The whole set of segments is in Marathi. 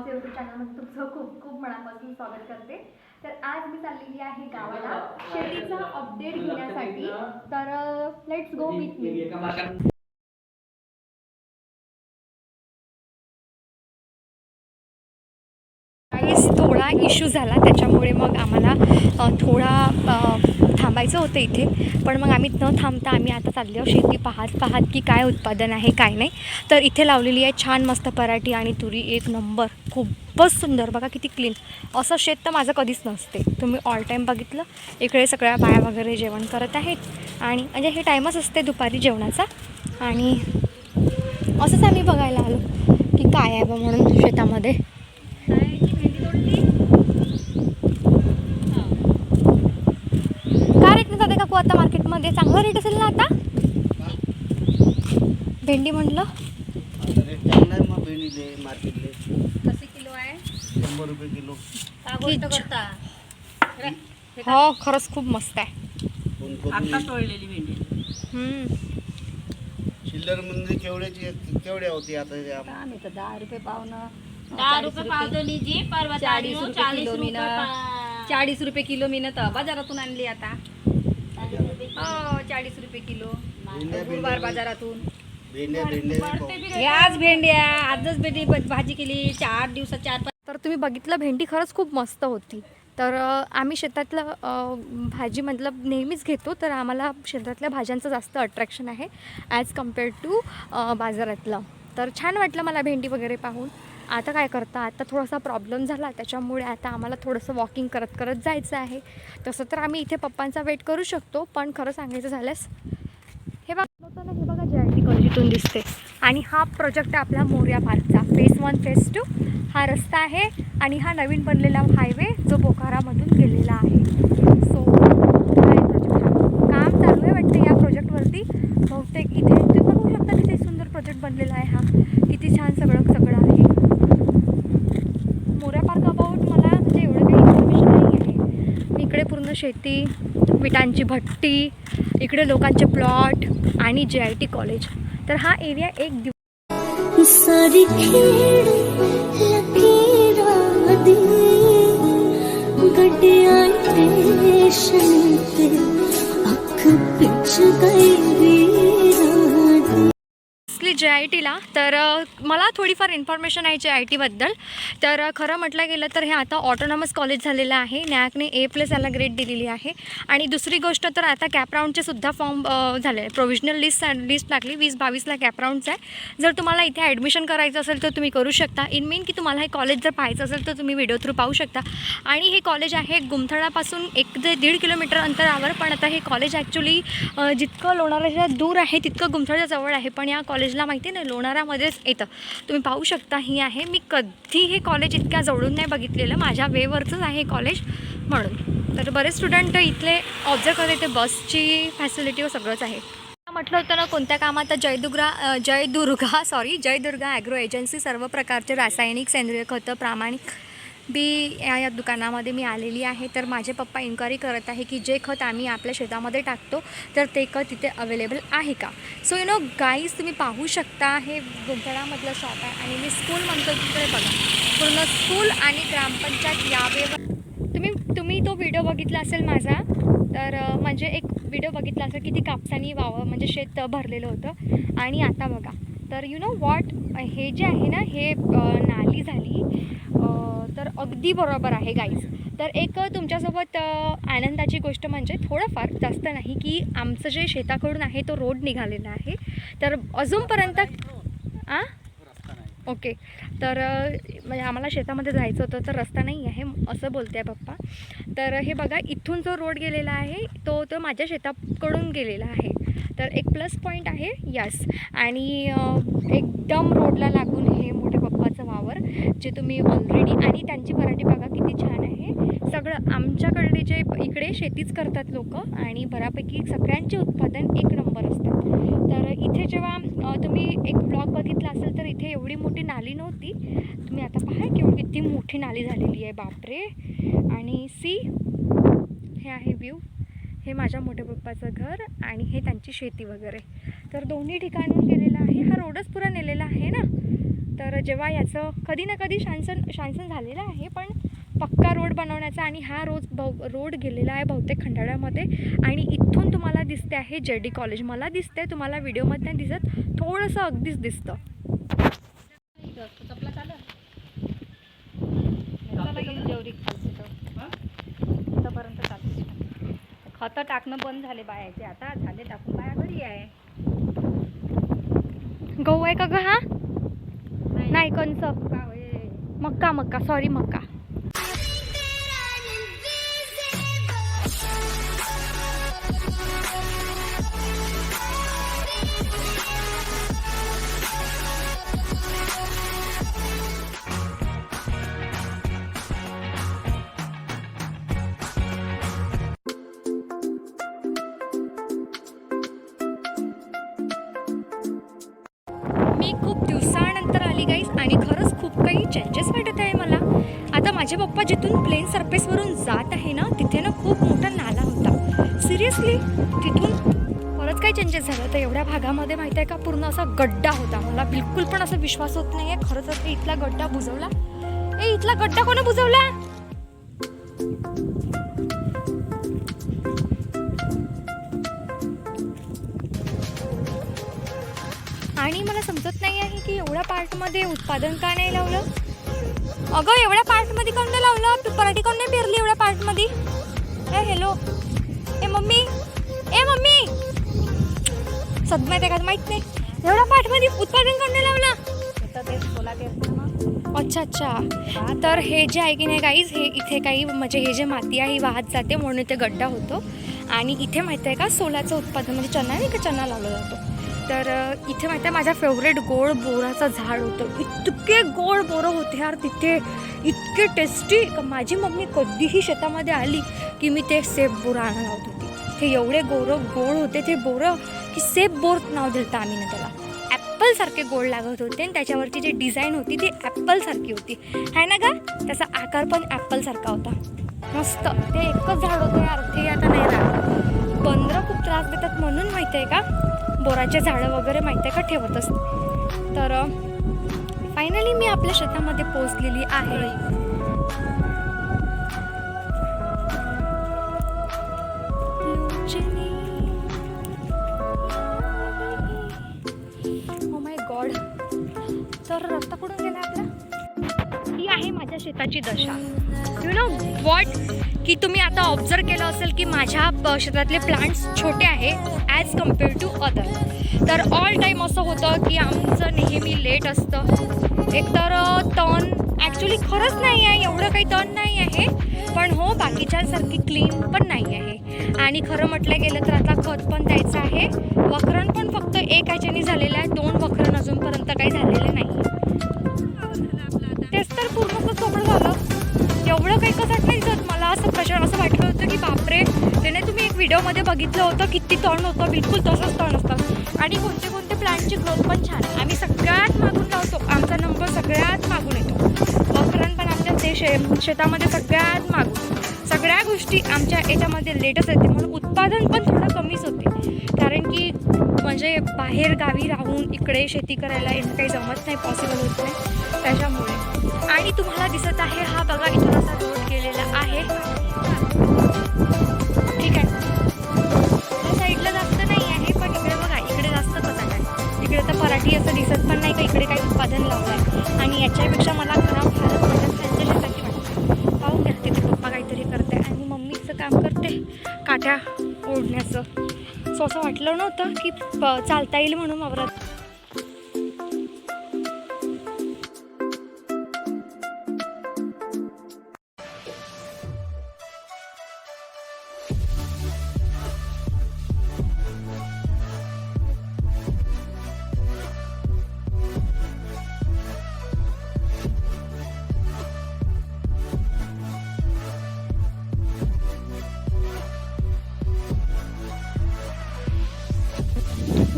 ब्लॉग्स युट्यूब चॅनलमध्ये तुमचं खूप खूप मनापासून स्वागत करते. तर आज मी चाललेली आहे गावाला. शेतीचा अपडेट घेण्यासाठी. तर लेट्स गो विथ मी थोडा इश्यू झाला त्याच्यामुळे मग आम्हाला थोडा थांबायचं होतं इथे. पण मग आम्ही न थांबता आम्ही आता चाललो आहोत शेती पाहत पाहत की काय उत्पादन आहे काय नाही. तर इथे लावलेली आहे छान मस्त पराठी आणि तुरी एक नंबर. खूपच सुंदर. बघा किती क्लीन असं शेत तर माझं कधीच नसते. तुम्ही ऑल टाईम बघितलं. इकडे सगळ्या बाया वगैरे जेवण करत आहेत. आणि म्हणजे हे टाईमच असते दुपारी जेवणाचा. आणि असंच आम्ही बघायला आलो की काय आहे बा म्हणून शेतामध्ये काय रेट जाते काकू आता मार्केटमध्ये चांगला रेट असेल ना आता? भेंडी म्हटलं. कसे किलो आहे? शंभर रुपये किलो. का गोष्ट किच. करता? हो खरंच खूप मस्त आहे. फुलकोबी आता तोडलेली भेंडी. हम्म. चिल्लर म्हणजे केवढ्याची केवढ्या होती आता त्या दहा रुपये पावणं दहा रुपये पावदोनी जी परवा चाळीस रुपये चाळीस किलो रुपये मीनं. पा- चाळीस रुपये किलो मी तर बाजारातून आणली आता. हो चाळीस रुपये किलो. भेंड्या गुरुवार भेंड्या बाजारातून. भेंड्या भेंड्या. हे आज आजच भेंडी भाजी केली चार दिवसात चार पाच तर तुम्ही बघितलं भेंडी खरंच खूप मस्त होती. तर अ, आम्ही शेतातलं अ, भाजी मतलब नेहमीच घेतो तर आम्हाला शेतातल्या भाज्यांचं जास्त अट्रॅक्शन आहे ॲज कम्पेअर्ड टू बाजारातलं. तर छान वाटलं मला भेंडी वगैरे पाहून. आता काय करता? आता थोडासा प्रॉब्लेम झाला त्याच्यामुळे आता आम्हाला थोडंसं वॉकिंग करत करत जायचं आहे. तसं तर आम्ही इथे पप्पांचा वेट करू शकतो पण खरं सांगायचं झाल्यास हे बघा ना हे बघा जे आय टी कॉलेजीतून दिसते आणि हा प्रोजेक्ट आहे आपला मोर्या पार्कचा. फेस वन फेस टू हा रस्ता आहे आणि हा नवीन बनलेला हायवे जो बोकारामधून गेलेला आहे सो काय प्रोजेक्ट हा काम चालू आहे वाटतं या प्रोजेक्टवरती बहुतेक इथे तुम्ही बघू शकता किती सुंदर प्रोजेक्ट बनलेला आहे हा किती छान सगळं सगळं आहे मोऱ्या पार्क अबाउट मला म्हणजे एवढं काही इन्फॉर्मेशन नाही आहे पूर्ण शेती विटांची भट्टी इकडे लोकांचे प्लॉट आणि जे आय टी कॉलेज तर हा एरिया एक दिवस जे आय टीला तर मला थोडीफार इन्फॉर्मेशन आहे जे आय टीबद्दल तर खरं म्हटलं गेलं तर हे आता ऑटोनॉमस कॉलेज झालेलं आहे. नॅकने ए प्लस याला ग्रेड दिलेली आहे. आणि दुसरी गोष्ट तर आता कॅपराऊंडचे सुद्धा फॉर्म झाले. प्रोव्हिजनल लिस्ट लिस्ट लागली वीस बावीसला कॅपराऊंडचं आहे जर तुम्हाला इथे ॲडमिशन करायचं असेल तर तुम्ही करू शकता. इन मेन की तुम्हाला हे कॉलेज जर पाहायचं असेल तर तुम्ही व्हिडिओ थ्रू पाहू शकता. आणि हे कॉलेज आहे गुमथळापासून एक ते दीड किलोमीटर अंतरावर. पण आता हे कॉलेज ॲक्च्युली जितकं लोणाराच्या दूर आहे तितकं गुमथळच्या जवळ आहे. पण या कॉलेजला माहिती आहे ना लोणारामध्येच येतं. तुम्ही पाहू शकता ही आहे. मी कधी हे कॉलेज इतक्या जवळून नाही बघितलेलं. माझ्या वेवरचंच आहे हे कॉलेज म्हणून. तर बरेच स्टुडंट इथले ऑब्झर्व करत येते बसची फॅसिलिटी व सगळंच आहे. म्हटलं होतं ना कोणत्या कामात? तर Jaidurga Jaidurga sorry Jaidurga agro agency सर्व प्रकारचे रासायनिक सेंद्रिय खतं प्रामाणिक बी या या दुकानामध्ये मी आलेली आहे. तर माझे पप्पा इन्क्वायरी करत आहे की जे खत आम्ही आपल्या शेतामध्ये टाकतो तर ते खत तिथे अवेलेबल आहे का? सो यु नो गाईज तुम्ही पाहू शकता हे गुंतळामधलं शॉप आहे आणि मी स्कूल म्हणतो तिकडे बघा. पूर्ण स्कूल आणि ग्रामपंचायत यावेवर तुम्ही तुम्ही तो व्हिडिओ बघितला असेल माझा तर म्हणजे एक व्हिडिओ बघितला असेल किती कापसानी वावं म्हणजे शेत भरलेलं होतं. आणि आता बघा. तर यु नो वॉट हे जे आहे ना हे नाली झाली. तर अगदी बरोबर आहे गाईज तर एक तुमच्यासोबत आनंदाची गोष्ट म्हणजे थोडंफार जास्त नाही की आमचं जे शेताकडून आहे तो रोड निघालेला आहे. तर अजूनपर्यंत आ? ओके. तर म्हणजे आम्हाला शेतामध्ये जायचं होतं तर रस्ता नाही आहे असं बोलते आहे पप्पा. तर हे बघा इथून जो रोड गेलेला आहे तो तो माझ्या शेताकडून गेलेला आहे. तर एक प्लस पॉईंट आहे यस आणि एकदम रोडला लागून हे मोठे पप्पाचं वावर जे तुम्ही ऑलरेडी आणि त्यांची पराठी बघा किती छान आहे सगळं आमच्याकडे जे इकडे शेतीच करतात लोक आणि बऱ्यापैकी सगळ्यांचे उत्पादन एक नंबर असतात तर इथे जेव्हा तुम्ही एक ब्लॉग बघितला असेल तर इथे एवढी मोठी नाली नव्हती. तुम्ही आता पहा केवढी किती मोठी नाली झालेली आहे बापरे. आणि सी हे आहे व्ह्यू हे माझ्या मोठ्या पप्पाचं घर आणि हे त्यांची शेती वगैरे. तर दोन्ही ठिकाणून गेलेलं आहे. हा रोडच पुरा नेलेला आहे ना? तर जेव्हा याचं कधी ना कधी शांसन शांसन झालेलं आहे पण पक्का रोड बनवण्याचा आणि हा रोज बहु रोड गेलेला आहे बहुतेक खंडाळ्यामध्ये. आणि इथून तुम्हाला दिसते आहे जे डी कॉलेज. मला दिसते तुम्हाला व्हिडिओमध्ये दिसत थोडंसं अगदीच दिसतं. चपला खतं टाकणं बंद झाले बायाचे. आता झाले टाकून बाया घरी आहे. गहू आहे का ग हा? नाही. कंच मक्का मक्का सॉरी मक्का. मी खूप दिवसानंतर आली गाईस आणि खरंच खूप काही चेंजेस वाटत आहे मला. आता माझे पप्पा जिथून प्लेन सरफेसवरून जात आहे ना तिथे ना खूप मोठा नाला होता. सिरियसली तिथून परत काय चेंजेस झालं? तर एवढ्या भागामध्ये माहिती आहे का पूर्ण असा गड्डा होता मला. बिलकुल पण असा विश्वास होत नाही आहे खरंच असं इथला गड्डा बुजवला. ए इथला गड्डा कोणी बुजवला? मला समजत नाही आहे की एवढ्या पार्टमध्ये उत्पादन का नाही लावलं? अगं एवढ्या पार्टमध्ये काऊन नाही लावलं? तू पराठी काऊन नाही पेरली एवढ्या पार्टमध्ये? ए हॅलो ए मम्मी. ए मम्मी. सद माहिती आहे का? माहीत नाही. एवढ्या पार्टमध्ये उत्पादन काऊन नाही लावलं? अच्छा अच्छा. तर हे जे आहे की नाही गाईज हे इथे काही म्हणजे हे जे माती आहे ही वाहत जाते म्हणून इथे गड्डा होतो. आणि इथे माहिती आहे का सोलाचं उत्पादन म्हणजे चना नाही का? चना लावला जातो. तर इथे माहिती आहे माझ्या फेवरेट गोड बोराचं झाड होतं. इतके गोड बोरं होते यार तिथे. इतके टेस्टी माझी मम्मी कधीही शेतामध्ये आली की मी ते सेफ बोरं आणायला लावत होती. ते एवढे गोरं गोड होते ते बोरं की सेफ बोर नाव दिलं आम्ही ना त्याला ॲपलसारखे गोड लागत होते आणि त्याच्यावरची जी डिझाईन होती ती ॲपलसारखी होती. आहे ना का त्याचा आकार पण ॲपलसारखा होता. मस्त. ते एकच झाड होतं यार. ते आता नाही राहत बंदरं खूप त्रास देतात म्हणून माहिती आहे का? बोराचे झाडं वगैरे माहिती आहे का? ठेवत असते. तर फायनली मी आपल्या शेतामध्ये पोचलेली आहे. माय गॉड oh तर रस्ता कुठून शेताची दशा. यु नो वॉट की तुम्ही आता ऑब्झर्व केलं असेल की माझ्या शेतातले प्लांट्स छोटे आहे ॲज कंपेअर टू अदर तर ऑल टाईम असं होतं की आमचं नेहमी लेट असतं. एकतर तण ॲक्च्युली खरंच नाही आहे एवढं काही तण नाही आहे पण हो बाकीच्यांसारखी क्लीन पण नाही आहे. आणि खरं म्हटलं गेलं तर आता खत पण द्यायचं आहे. वखरण पण फक्त एक ह्याच्याने झालेलं आहे. दोन वखरण अजूनपर्यंत काही झालेलं नाही. असं प्रश्न असं वाटलं होतं की बापरे त्याने तुम्ही एक व्हिडिओमध्ये बघितलं होतं किती तण होतं बिलकुल तसंच तण असतं. आणि कोणते कोणते प्लांटची ग्रोथ पण छान आहे. आम्ही सगळ्यात मागून लावतो आमचा नंबर सगळ्यात मागून येतो. वखरण पण आमच्या ते शे शेतामध्ये सगळ्यात मागून. सगळ्या गोष्टी आमच्या याच्यामध्ये लेटच येते म्हणून उत्पादन पण थोडं कमीच होते. कारण की म्हणजे बाहेर गावी राहून इकडे शेती करायला येणं काही जमत नाही पॉसिबल होत नाही. त्याच्यामुळे. आणि तुम्हाला दिसत आहे हा बघा इथून असा रोड तर असं दिसत पण नाही का इकडे काही उत्पादन लावलं आहे आणि याच्यापेक्षा मला खराब फारच म्हणजे त्यांच्या वाटतं पाहून घ्या तिथे पप्पा काहीतरी करते आणि मम्मीचं काम करते काट्या ओढण्याचं. सो असं वाटलं नव्हतं की प- चालता येईल म्हणून वावरात.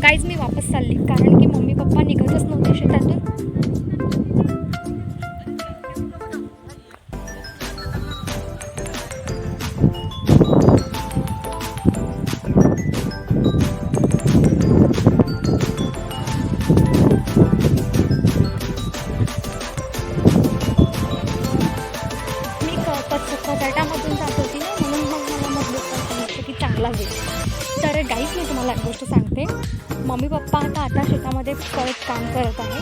गाईज मी वापस चालली. कारण की मम्मी पप्पा निघतच नव्हते शेतातून. मम्मी पप्पा आता आता शेतामध्ये परत काम करत आहे.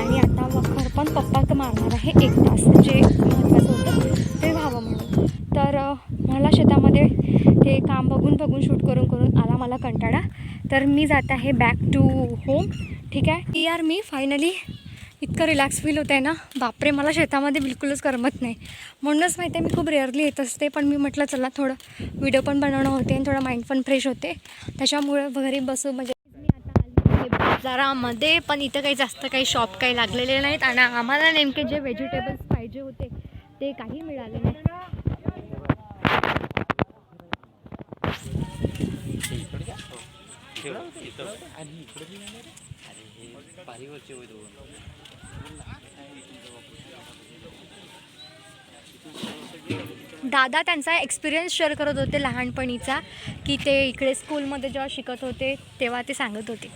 आणि आता वखर पण पप्पा तर मारणार आहे एक तास जे महत्त्वाचं होतं ते व्हावं म्हणून. तर मला शेतामध्ये ते काम बघून बघून शूट करून करून आला मला कंटाळा. तर मी जात आहे बॅक टू होम ठीक आहे? ती यार मी फायनली इतकं रिलॅक्स फील होतं आहे ना. बापरे मला शेतामध्ये बिलकुलच करमत नाही. म्हणूनच माहिती आहे मी खूप रेअरली येत असते पण मी म्हटलं चला थोडं व्हिडिओ पण बनवणं होते आणि थोडं माइंड पण फ्रेश होते. त्याच्यामुळे घरी बसू म्हणजे बाजारामध्ये पण इथं काही जास्त काही शॉप काही लागलेले नाहीत. आणि आम्हाला नेमके जे व्हेजिटेबल्स पाहिजे होते ते काही मिळाले नाही. दादा त्यांचा एक्सपिरियन्स शेअर करत होते लहानपणीचा की ते इकडे स्कूलमध्ये जेव्हा शिकत होते तेव्हा ते सांगत होते.